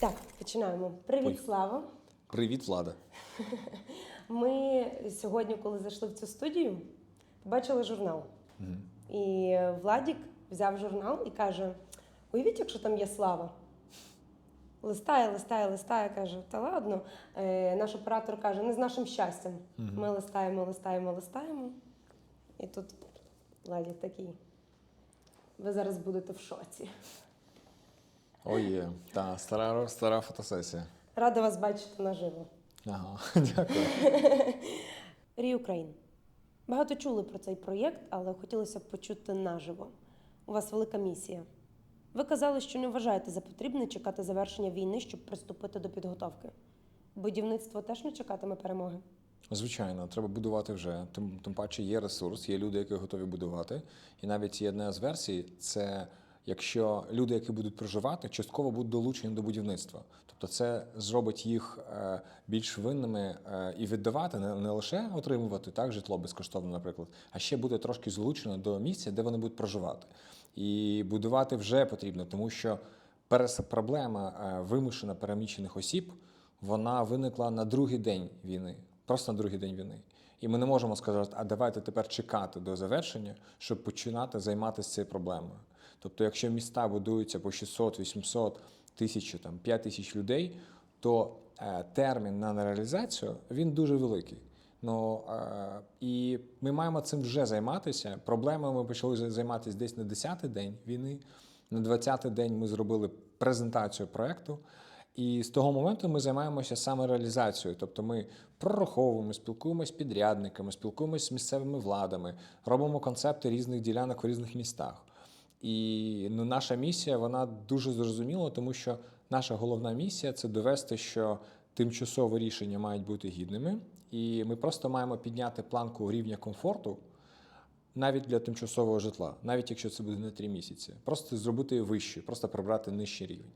Так, починаємо. Привіт, Ой. Слава. Привіт, влада. Ми сьогодні, коли зайшли в цю студію, побачили журнал. І Владік взяв журнал і каже: уявіть, якщо там є слава. Листає, листає, листає, каже, та ладно. Е, наш оператор каже, не з нашим щастям. Ми листаємо, листаємо, листаємо. І тут Владік такий. Ви зараз будете в шоці. Ой. Та, стара, стара фотосесія. Рада вас бачити наживо. Ага, дякую. Рі Україн. Багато чули про цей проєкт, але хотілося б почути наживо. У вас велика місія. Ви казали, що не вважаєте за потрібне чекати завершення війни, щоб приступити до підготовки. Будівництво теж не чекатиме перемоги. Звичайно, треба будувати вже. Тим, тим паче є ресурс, є люди, які готові будувати. І навіть є одна з версій це якщо люди, які будуть проживати, частково будуть долучені до будівництва. Тобто це зробить їх е, більш винними е, і віддавати, не, лише отримувати так житло безкоштовно, наприклад, а ще бути трошки залучено до місця, де вони будуть проживати. І будувати вже потрібно, тому що проблема е, вимушено переміщених осіб вона виникла на другий день війни, просто на другий день війни. І ми не можемо сказати, а давайте тепер чекати до завершення, щоб починати займатися цією проблемою. Тобто, якщо міста будуються по 600, 800, 1000, там, 5 тисяч людей, то е, термін на реалізацію він дуже великий. Ну е, і ми маємо цим вже займатися. Проблемою ми почали займатися десь на 10-й день війни. На 20-й день ми зробили презентацію проекту. І з того моменту ми займаємося саме реалізацією. Тобто ми прораховуємо, спілкуємося з підрядниками, спілкуємося з місцевими владами, робимо концепти різних ділянок в різних містах. І ну, наша місія вона дуже зрозуміла, тому що наша головна місія це довести, що тимчасові рішення мають бути гідними, і ми просто маємо підняти планку рівня комфорту навіть для тимчасового житла, навіть якщо це буде не три місяці, просто зробити її вищою, просто прибрати нижчий рівень.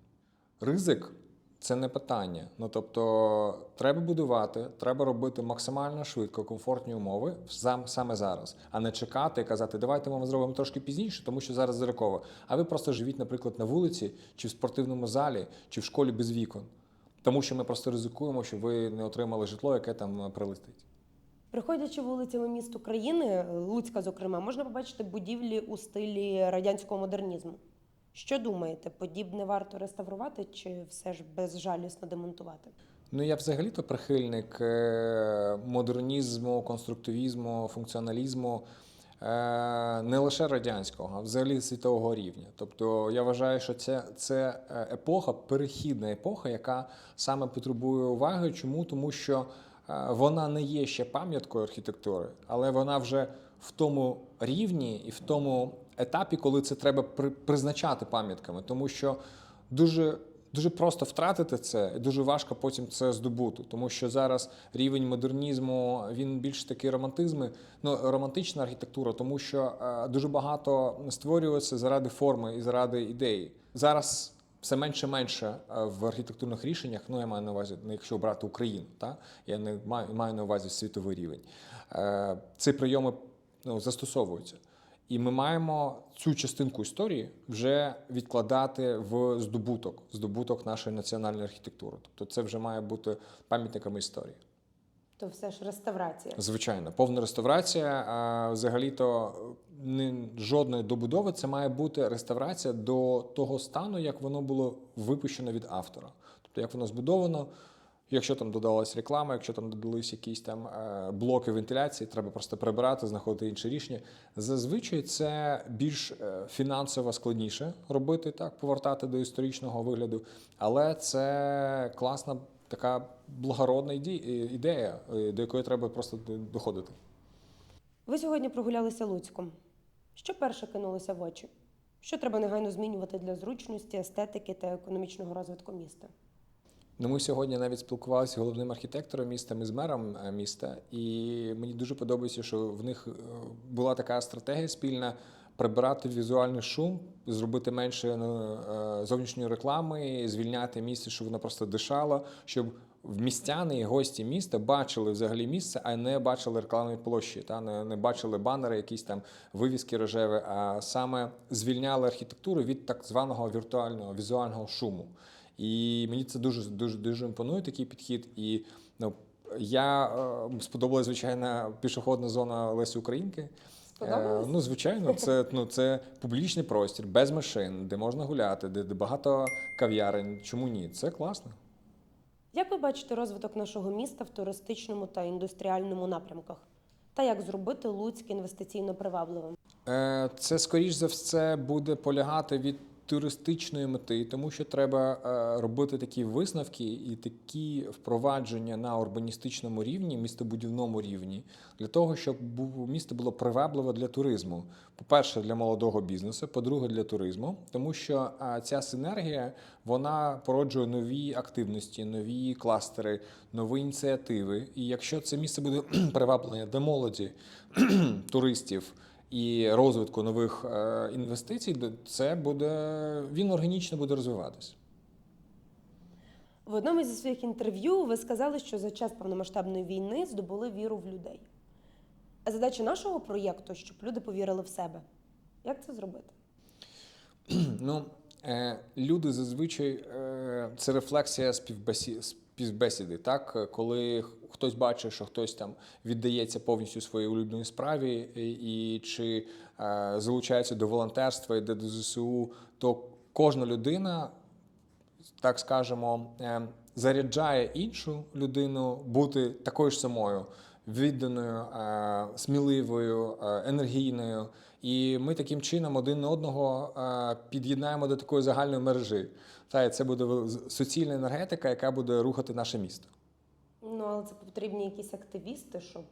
Ризик це не питання. Ну тобто, треба будувати, треба робити максимально швидко, комфортні умови сам, саме зараз, а не чекати і казати, давайте ми зробимо трошки пізніше, тому що зараз зриково. А ви просто живіть, наприклад, на вулиці, чи в спортивному залі, чи в школі без вікон. Тому що ми просто ризикуємо, щоб ви не отримали житло, яке там прилетить. Приходячи вулицями міст України, Луцька, зокрема, можна побачити будівлі у стилі радянського модернізму. Що думаєте, подібне варто реставрувати чи все ж безжалісно демонтувати? Ну, я взагалі-то прихильник е, модернізму, конструктивізму, функціоналізму е, не лише радянського, а взагалі світового рівня. Тобто я вважаю, що це, це е, епоха, перехідна епоха, яка саме потребує уваги. Чому? Тому що вона не є ще пам'яткою архітектури, але вона вже в тому рівні і в тому етапі, коли це треба при- призначати пам'ятками, тому що дуже. Дуже просто втратити це, і дуже важко потім це здобути, тому що зараз рівень модернізму він більш такий романтизми, ну романтична архітектура, тому що е, дуже багато створюється заради форми і заради ідеї. Зараз все менше менше е, в архітектурних рішеннях. Ну я маю на увазі, ну, якщо брати Україну, та я не маю, маю на увазі світовий рівень. Е, ці прийоми ну, застосовуються. І ми маємо цю частинку історії вже відкладати в здобуток, здобуток нашої національної архітектури. Тобто це вже має бути пам'ятниками історії. То все ж реставрація. Звичайно, повна реставрація. А взагалі-то не жодної добудови це має бути реставрація до того стану, як воно було випущено від автора. Тобто, як воно збудовано. Якщо там додалась реклама, якщо там додались якісь там е, блоки вентиляції, треба просто прибирати, знаходити інше рішення. Зазвичай це більш е, фінансово складніше робити так, повертати до історичного вигляду, але це класна така благородна ідея, е, до якої треба просто доходити. Ви сьогодні прогулялися Луцьком. Що перше кинулося в очі? Що треба негайно змінювати для зручності, естетики та економічного розвитку міста? Ну, ми сьогодні навіть спілкувалися з головним архітектором міста, ми з мером е, міста, і мені дуже подобається, що в них е, була така стратегія спільна прибирати візуальний шум, зробити менше е, зовнішньої реклами, звільняти місце, щоб воно просто дишало, щоб містяни і гості міста бачили взагалі місце, а не бачили рекламні площі, та не, не бачили банери, якісь там вивіски рожеві, а саме звільняли архітектуру від так званого віртуального візуального шуму. І мені це дуже дуже дуже імпонує такий підхід. І ну, я е, сподобалась звичайно пішохідна зона Лесі Українки. Е, ну, звичайно, це, ну, це публічний простір, без машин, де можна гуляти, де, де багато кав'ярень. Чому ні? Це класно. Як ви бачите розвиток нашого міста в туристичному та індустріальному напрямках? Та як зробити Луцьк інвестиційно привабливим? Е, Це скоріш за все буде полягати від туристичної мети, тому що треба е, робити такі висновки і такі впровадження на урбаністичному рівні, містобудівному рівні, для того, щоб місто було привабливе для туризму. По-перше, для молодого бізнесу, по-друге, для туризму, тому що е, ця синергія вона породжує нові активності, нові кластери, нові ініціативи. І якщо це місце буде приваблене для молоді, туристів і розвитку нових е, інвестицій, це буде він органічно буде розвиватися. В одному зі своїх інтерв'ю ви сказали, що за час повномасштабної війни здобули віру в людей. А задача нашого проєкту, щоб люди повірили в себе. Як це зробити? Ну, е, люди зазвичай е, це рефлексія співбесі... співбесіди, так? Коли хтось бачить, що хтось там віддається повністю своїй улюбленій справі і чи е, залучається до волонтерства, йде до ЗСУ, то кожна людина, так скажемо, е, заряджає іншу людину бути такою ж самою. Відданою, е, сміливою, е, енергійною, і ми таким чином один одного е, під'єднаємо до такої загальної мережі. Та це буде суцільна енергетика, яка буде рухати наше місто. Ну, але це потрібні якісь активісти, щоб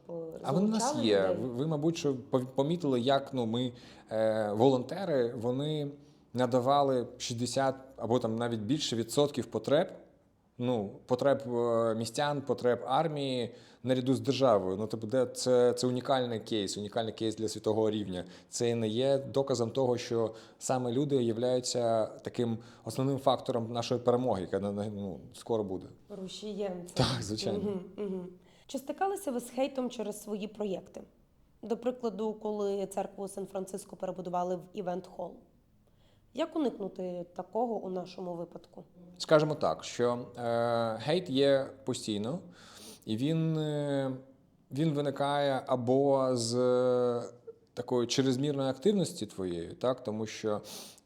А вони в нас є. людей. Ви, мабуть, що помітили, як ну ми е, волонтери вони надавали 60 або там навіть більше відсотків потреб. Ну, потреб е, містян, потреб армії наряду з державою. Ну, тобто, де це, це унікальний кейс, унікальний кейс для світового рівня. Це не є доказом того, що саме люди являються таким основним фактором нашої перемоги, яка ну, скоро буде. Рушієм. Так, звичайно. Угу, угу. Чи стикалися ви з хейтом через свої проєкти? До прикладу, коли церкву Сан-Франциско перебудували в івент-хол. Як уникнути такого у нашому випадку? Скажемо так, що е, гейт є постійно, і він, е, він виникає або з е, такої чрезмірної активності твоєї, так, тому що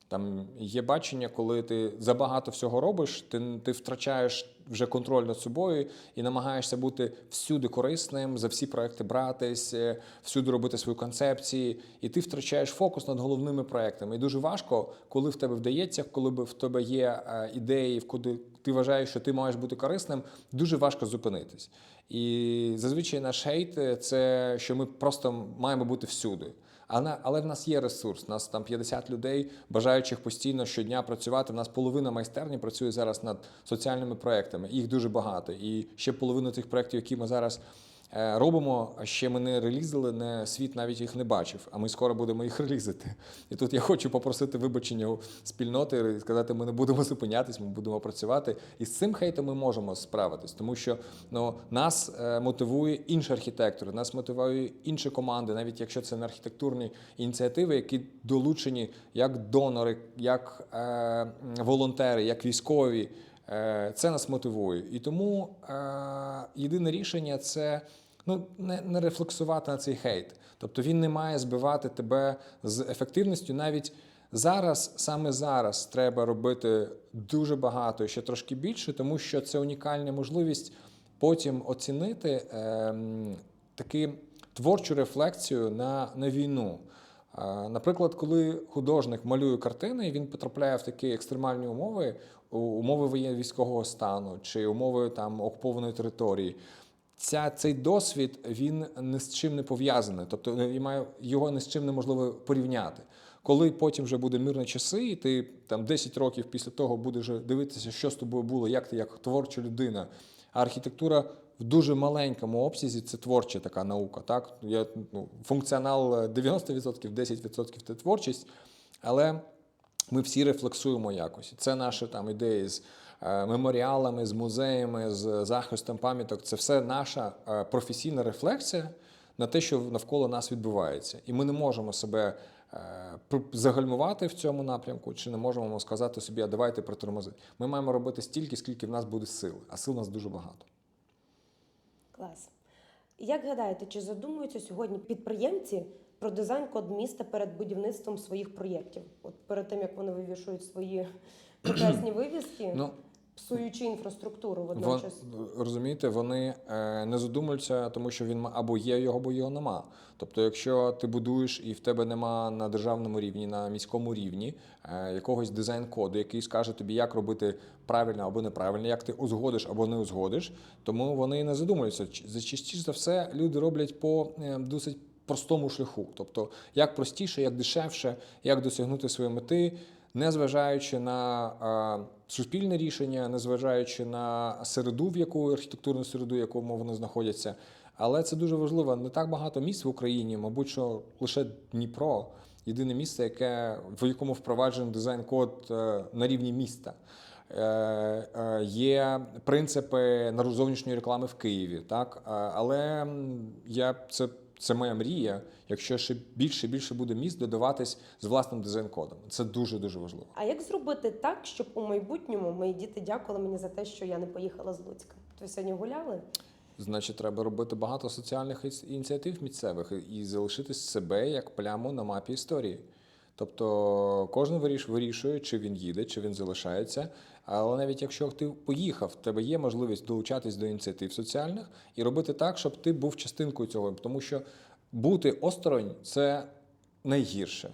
там є бачення, коли ти забагато всього робиш, ти, ти втрачаєш вже контроль над собою і намагаєшся бути всюди корисним, за всі проекти братись, е, всюди робити свої концепції, і ти втрачаєш фокус над головними проектами. І дуже важко, коли в тебе вдається, коли в тебе є е, ідеї, в куди ти вважаєш, що ти маєш бути корисним, дуже важко зупинитись. І зазвичай наш хейт е, це що ми просто маємо бути всюди. Але в нас є ресурс. У нас там 50 людей, бажаючих постійно щодня працювати. У нас половина майстерні працює зараз над соціальними проектами. Їх дуже багато. І ще половину тих проєктів, які ми зараз робимо, а ще ми не релізили, не світ навіть їх не бачив. А ми скоро будемо їх релізити. І тут я хочу попросити вибачення у спільноти і сказати, ми не будемо зупинятись, ми будемо працювати. І з цим хейтом ми можемо справитись, тому що ну, нас е, мотивує інші архітектори, нас мотивує інші команди, навіть якщо це не архітектурні ініціативи, які долучені як донори, як е, волонтери, як військові. Е, Це нас мотивує. І тому е, єдине рішення це ну, не, не рефлексувати на цей хейт. Тобто він не має збивати тебе з ефективністю. Навіть зараз, саме зараз, треба робити дуже багато і ще трошки більше, тому що це унікальна можливість потім оцінити ем, таки творчу рефлексію на, на війну. Наприклад, коли художник малює картини, і він потрапляє в такі екстремальні умови, умови військового стану чи умови там окупованої території. Ця, цей досвід він ні з чим не пов'язаний, тобто е, його ні з чим неможливо порівняти. Коли потім вже буде мирні часи, і ти там 10 років після того будеш дивитися, що з тобою було, як ти як творча людина. А архітектура в дуже маленькому обсязі це творча така наука. Так? Я, ну, функціонал е, 90%, 10% це творчість, але Ми всі рефлексуємо якось. Це наші там ідеї з е, меморіалами, з музеями, з захистом пам'яток. Це все наша е, професійна рефлексія на те, що навколо нас відбувається. І ми не можемо себе е, загальмувати в цьому напрямку, чи не можемо сказати собі, а давайте притормозити. Ми маємо робити стільки, скільки в нас буде сил, а сил у нас дуже багато. Клас. Як гадаєте, чи задумуються сьогодні підприємці про дизайн-код міста перед будівництвом своїх проєктів? От перед тим як вони вивішують свої прекрасні вивіски, Ну, псуючи інфраструктуру Вон, водночас. розумієте, вони е, не задумуються, тому що він або є його, або його нема. Тобто, якщо ти будуєш і в тебе нема на державному рівні, на міському рівні е, якогось дизайн-коду, який скаже тобі, як робити правильно або неправильно, як ти узгодиш або не узгодиш, тому вони не задумуються. Ч- частіше за все люди роблять по е, досить простому шляху. Тобто, як простіше, як дешевше, як досягнути своєї мети незважаючи на суспільне рішення, незважаючи на середу, в яку архітектурну середу, в якому вони знаходяться. Але це дуже важливо. Не так багато місць в Україні, мабуть, що лише Дніпро єдине місце, яке в якому впроваджений дизайн-код е, на рівні міста. Е, е, Є принципи зовнішньої реклами в Києві, так але я це, це моя мрія. Якщо ще більше і більше буде міст додаватись з власним дизайн-кодом, це дуже дуже важливо. А як зробити так, щоб у майбутньому мої діти дякували мені за те, що я не поїхала з Луцька? Ви сьогодні гуляли? Значить, треба робити багато соціальних ініціатив місцевих і залишити себе як пляму на мапі історії. Тобто кожен вирішує, чи він їде, чи він залишається. Але навіть якщо ти поїхав, в тебе є можливість долучатись до ініціатив соціальних і робити так, щоб ти був частинкою цього. Тому що бути осторонь це найгірше.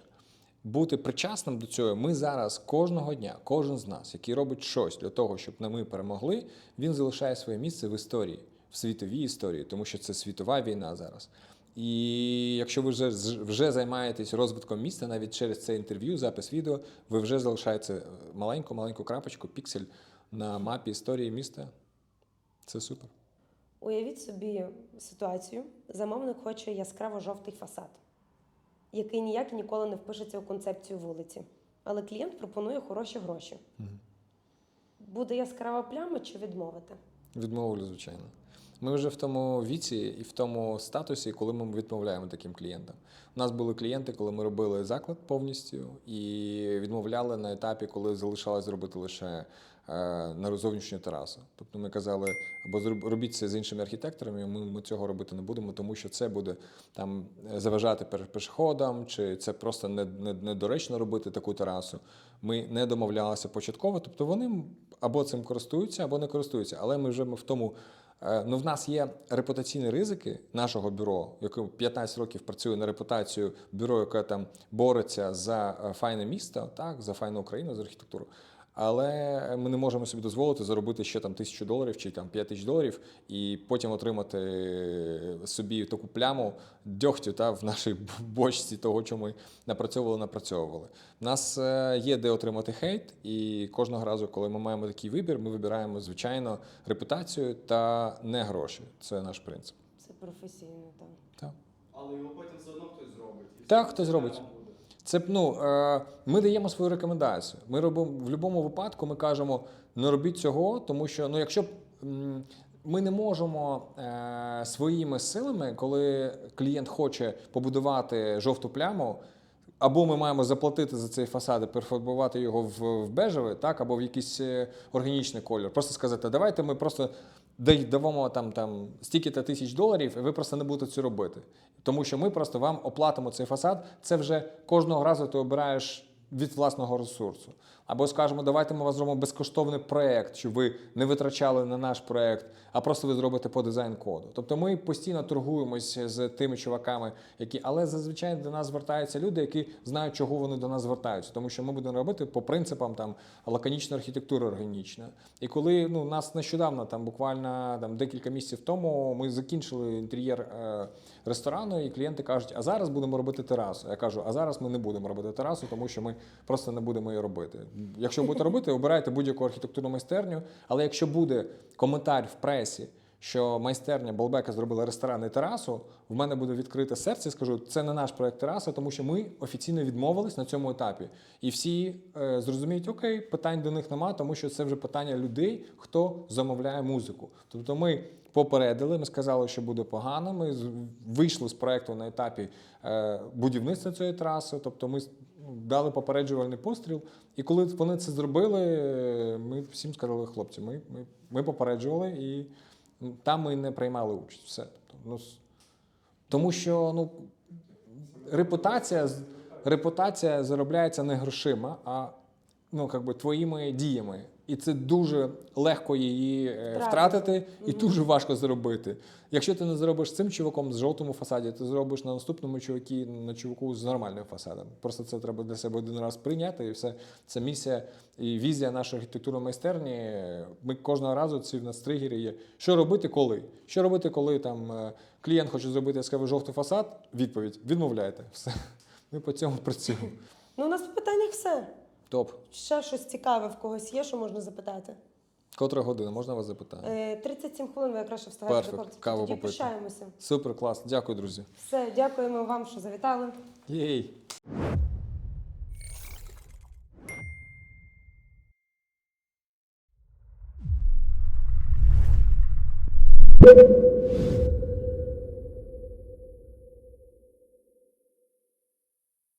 Бути причасним до цього, ми зараз кожного дня, кожен з нас, який робить щось для того, щоб ми перемогли, він залишає своє місце в історії, в світовій історії, тому що це світова війна зараз. І якщо ви вже, вже займаєтесь розвитком міста, навіть через це інтерв'ю, запис відео, ви вже залишаєте маленьку-маленьку крапочку, піксель на мапі історії міста. Це супер. Уявіть собі ситуацію. Замовник хоче яскраво жовтий фасад, який ніяк ніколи не впишеться у концепцію вулиці. Але клієнт пропонує хороші гроші. Буде яскрава пляма чи відмовити? Відмовлю, звичайно. Ми вже в тому віці і в тому статусі, коли ми відмовляємо таким клієнтам. У нас були клієнти, коли ми робили заклад повністю і відмовляли на етапі, коли залишалось зробити лише е, на зовнішню терасу. Тобто ми казали, або робіть це з іншими архітекторами. Ми, ми цього робити не будемо, тому що це буде там е, заважати пешеходам, чи це просто не- не- недоречно робити таку терасу. Ми не домовлялися початково, тобто вони або цим користуються, або не користуються. Але ми вже в тому. Е, Ну, в нас є репутаційні ризики нашого бюро, яке 15 років працює на репутацію бюро, яке там бореться за е, файне місто, так, за файну Україну, за архітектуру. Але ми не можемо собі дозволити заробити ще там тисячу доларів чи там 5 тисяч доларів, і потім отримати собі таку пляму дьогтю та в нашій бочці того, що ми напрацьовували, напрацьовували. У нас е, є де отримати хейт, і кожного разу, коли ми маємо такий вибір, ми вибираємо звичайно репутацію та не гроші. Це наш принцип. Це професійно, так. Так. Але його потім все одно хтось зробить. Так, хтось зробить. Це ну, е, ми даємо свою рекомендацію. Ми робимо в будь-якому випадку. Ми кажемо, не робіть цього, тому що ну, якщо ми не можемо е, своїми силами, коли клієнт хоче побудувати жовту пляму. Або ми маємо заплатити за цей фасад і перефарбувати його в, в бежевий, так, або в якийсь е, органічний колір. Просто сказати, давайте ми просто дамо там, там стільки-то тисяч доларів, і ви просто не будете це робити. Тому що ми просто вам оплатимо цей фасад. Це вже кожного разу ти обираєш від власного ресурсу. Або скажемо, давайте ми вас зробимо безкоштовний проект, щоб ви не витрачали на наш проект, а просто ви зробите по дизайн-коду. Тобто ми постійно торгуємося з тими чуваками, які, але зазвичай до нас звертаються люди, які знають, чого вони до нас звертаються, тому що ми будемо робити по принципам там лаконічна архітектура органічна. І коли ну нас нещодавно, там буквально там декілька місяців тому, ми закінчили інтер'єр е, ресторану, і клієнти кажуть, а зараз будемо робити терасу. Я кажу, а зараз ми не будемо робити терасу, тому що ми просто не будемо її робити. Якщо будете робити, обирайте будь-яку архітектурну майстерню. Але якщо буде коментар в пресі, що майстерня Балбека зробила ресторан і терасу, в мене буде відкрите серце. і Скажу, це не наш проект тераса, тому що ми офіційно відмовились на цьому етапі. І всі е, зрозуміють, окей, питань до них нема, тому що це вже питання людей, хто замовляє музику. Тобто ми попередили, ми сказали, що буде погано. Ми вийшли з проекту на етапі е, будівництва цієї траси. Тобто ми дали попереджувальний постріл. І коли вони це зробили, ми всім сказали, хлопці, ми, ми, ми попереджували, і там ми не приймали участь. Все. Тобто, ну, тому що ну, репутація, репутація заробляється не грошима, а ну, би, твоїми діями. І це дуже легко її е, Втратити. і дуже важко зробити. Якщо ти не зробиш з цим чуваком з жовтому фасаді, ти зробиш на наступному чувакі, на чуваку з нормальним фасадом. Просто це треба для себе один раз прийняти, і все. Це місія і візія нашої архітектурної майстерні. Ми кожного разу ці в нас тригери є. Що робити, коли? Що робити, коли там е, клієнт хоче зробити яскравий жовтий фасад? Відповідь: відмовляйте. Все. Ми по цьому працюємо. Ну, у нас по питаннях все. Топ. Ще щось цікаве в когось є, що можна запитати. Котра година, можна вас запитати? Е, 37 хвилин ви якраз ще встигаєте до кінця. Каву Тоді попити. пишаємося. Супер, клас. Дякую, друзі. Все, дякуємо вам, що завітали. Єй.